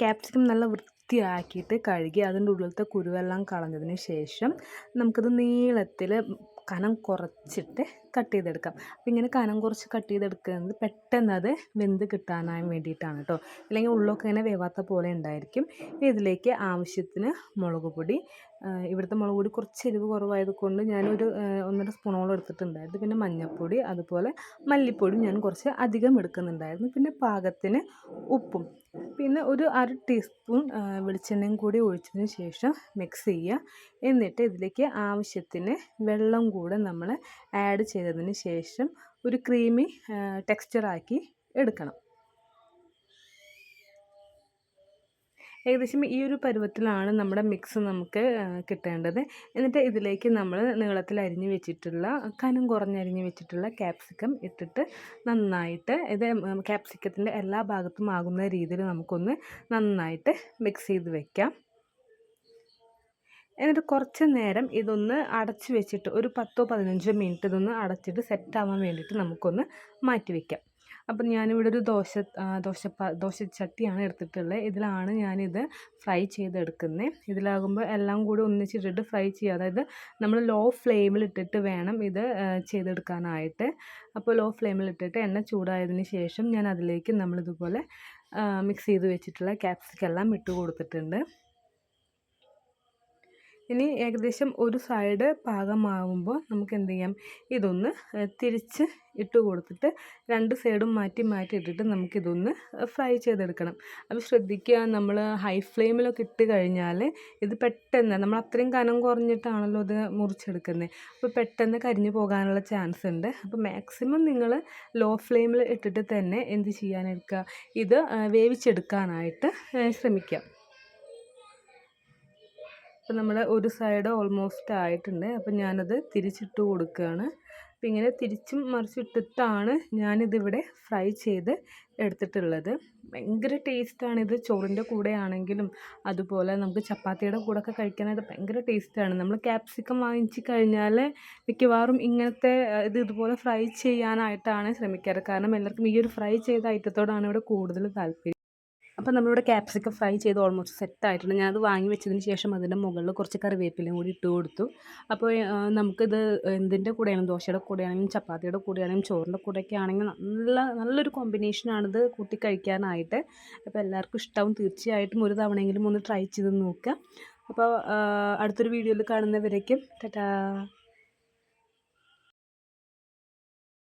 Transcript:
Capsicum നല്ല വൃത്തിയാക്കിയിട്ട് കഴുകി അതിന്റെ ഉള്ളിലത്തെ കുരുവെല്ലാം കളഞ്ഞതിന് ശേഷം നമുക്കത് നീളത്തിൽ കനം കുറച്ചിട്ട് കട്ട് ചെയ്തെടുക്കാം. അപ്പം ഇങ്ങനെ കനം കുറച്ച് കട്ട് ചെയ്തെടുക്കുന്നത് പെട്ടെന്ന് അത് വെന്ത് കിട്ടാനായി വേണ്ടിയിട്ടാണ് കേട്ടോ അല്ലെങ്കിൽ ഉള്ളൊക്കെ ഇങ്ങനെ വേവാത്ത പോലെ ഉണ്ടായിരിക്കും. ഇതിലേക്ക് ആവശ്യത്തിന് മുളക് പൊടി ഇവിടുത്തെ മുളക് പൊടി കുറച്ച് എരിവ് കുറവായത് കൊണ്ട് ഞാനൊരു ഒന്നര സ്പൂണോളം എടുത്തിട്ടുണ്ടായിരുന്നു. പിന്നെ മഞ്ഞൾപ്പൊടി അതുപോലെ മല്ലിപ്പൊടി ഞാൻ കുറച്ച് അധികം എടുക്കുന്നുണ്ടായിരുന്നു. പിന്നെ പാകത്തിന് ഉപ്പും. പിന്നെ ഒരു അര ടീസ്പൂൺ വെളിച്ചെണ്ണയും കൂടി ഒഴിച്ചതിന് ശേഷം മിക്സ് ചെയ്യുക. എന്നിട്ട് ഇതിലേക്ക് ആവശ്യത്തിന് വെള്ളം കൂടെ നമ്മൾ ആഡ് ചെയ്തതിന് ശേഷം ഒരു ക്രീമി ടെക്സ്ചറാക്കി എടുക്കണം. ഏകദേശം ഈ ഒരു പരുവത്തിലാണ് നമ്മുടെ മിക്സ് നമുക്ക് കിട്ടേണ്ടത്. എന്നിട്ട് ഇതിലേക്ക് നമ്മൾ നീളത്തിൽ അരിഞ്ഞു വെച്ചിട്ടുള്ള കനം കുറഞ്ഞരിഞ്ഞ് വെച്ചിട്ടുള്ള ക്യാപ്സിക്കം ഇട്ടിട്ട് നന്നായിട്ട് ഇത് ക്യാപ്സിക്കത്തിന്റെ എല്ലാ ഭാഗത്തും ആകുന്ന രീതിയിൽ നമുക്കൊന്ന് നന്നായിട്ട് മിക്സ് ചെയ്ത് വെക്കാം. എന്നിട്ട് കുറച്ച് നേരം ഇതൊന്ന് അടച്ച് വെച്ചിട്ട് ഒരു പത്തോ പതിനഞ്ചോ മിനിറ്റ് ഇതൊന്ന് അടച്ചിട്ട് സെറ്റാവാൻ വേണ്ടിയിട്ട് നമുക്കൊന്ന് മാറ്റി വയ്ക്കാം അപ്പം ഞാനിവിടെ ഒരു ദോശ ദോശ ദോശച്ചട്ടിയാണ് എടുത്തിട്ടുള്ളത്. ഇതിലാണ് ഞാനിത് ഫ്രൈ ചെയ്തെടുക്കുന്നത്. ഇതിലാകുമ്പോൾ എല്ലാം കൂടി ഒന്നിച്ചിട്ടിട്ട് ഫ്രൈ ചെയ്യുക. അതായത് നമ്മൾ ലോ ഫ്ലെയിമിലിട്ടിട്ട് വേണം ഇത് ചെയ്തെടുക്കാനായിട്ട്. അപ്പോൾ ലോ ഫ്ലെയിമിലിട്ടിട്ട് എണ്ണ ചൂടായതിന് ശേഷം ഞാൻ അതിലേക്ക് നമ്മളിതുപോലെ മിക്സ് ചെയ്ത് വെച്ചിട്ടുള്ള ക്യാപ്സിക്കെല്ലാം ഇട്ട് കൊടുത്തിട്ടുണ്ട്. ഇനി ഏകദേശം ഒരു സൈഡ് പാകമാകുമ്പോൾ നമുക്ക് എന്ത് ചെയ്യാം? ഇതൊന്ന് തിരിച്ച് ഇട്ട് കൊടുത്തിട്ട് രണ്ട് സൈഡും മാറ്റി മാറ്റി ഇട്ടിട്ട് നമുക്കിതൊന്ന് ഫ്രൈ ചെയ്തെടുക്കണം. അപ്പോൾ ശ്രദ്ധിക്കുക നമ്മൾ ഹൈ ഫ്ലെയിമിലൊക്കെ ഇട്ട് കഴിഞ്ഞാൽ ഇത് പെട്ടെന്ന് നമ്മൾ അത്രയും കനം കുറഞ്ഞിട്ടാണല്ലോ ഇത് മുറിച്ചെടുക്കുന്നത്. അപ്പോൾ പെട്ടെന്ന് കരിഞ്ഞു പോകാനുള്ള ചാൻസ് ഉണ്ട്. അപ്പോൾ മാക്സിമം നിങ്ങൾ ലോ ഫ്ലെയിമിൽ ഇട്ടിട്ട് തന്നെ എന്ത് ചെയ്യാനെടുക്കുക? ഇത് വേവിച്ചെടുക്കാനായിട്ട് ശ്രമിക്കുക. അപ്പോൾ നമ്മൾ ഒരു സൈഡ് ഓൾമോസ്റ്റ് ആയിട്ടുണ്ട്. അപ്പോൾ ഞാനത് തിരിച്ചിട്ട് കൊടുക്കുകയാണ്. അപ്പോൾ ഇങ്ങനെ തിരിച്ചും മറിച്ചിട്ടിട്ടാണ് ഞാനിതിവിടെ ഫ്രൈ ചെയ്ത് എടുത്തിട്ടുള്ളത്. ഭയങ്കര ടേസ്റ്റാണിത് ചോറിന്റെ കൂടെ ആണെങ്കിലും അതുപോലെ നമുക്ക് ചപ്പാത്തിയുടെ കൂടെ ഒക്കെ കഴിക്കാനായിട്ട് ഭയങ്കര ടേസ്റ്റാണ് നമ്മൾ ക്യാപ്സിക്കം വാങ്ങിച്ച് കഴിഞ്ഞാൽ മിക്കവാറും ഇങ്ങനത്തെ ഇത് ഇതുപോലെ ഫ്രൈ ചെയ്യാനായിട്ടാണ് ശ്രമിക്കാറ്. കാരണം എല്ലാവർക്കും ഈ ഒരു ഫ്രൈ ചെയ്ത ഐറ്റത്തോടാണ് ഇവിടെ കൂടുതൽ താല്പര്യം. അപ്പോൾ നമ്മളിവിടെ ക്യാപ്സിക്കം ഫ്രൈ ചെയ്ത് ഓൾമോസ്റ്റ് സെറ്റ് ആയിട്ടുണ്ട്. ഞാനത് വാങ്ങി വെച്ചതിന് ശേഷം അതിന്റെ മുകളിൽ കുറച്ച് കറിവേപ്പിലയും കൂടി ഇട്ട് കൊടുത്തു. അപ്പോൾ നമുക്കിത് എന്തിന്റെ കൂടെയാണ് ദോശയുടെ കൂടെയാണെങ്കിലും ചപ്പാത്തിയുടെ കൂടെയാണെങ്കിലും ചോറിന്റെ കൂടെയൊക്കെ ആണെങ്കിൽ നല്ല നല്ലൊരു കോമ്പിനേഷനാണിത് കൂട്ടി കഴിക്കാനായിട്ട്. അപ്പോൾ എല്ലാവർക്കും ഇഷ്ടവും. തീർച്ചയായിട്ടും ഒരു തവണയെങ്കിലും ഒന്ന് ട്രൈ ചെയ്ത് നോക്കുക. അപ്പോൾ അടുത്തൊരു വീഡിയോയിൽ കാണുന്നവരേക്കും ടാറ്റാ.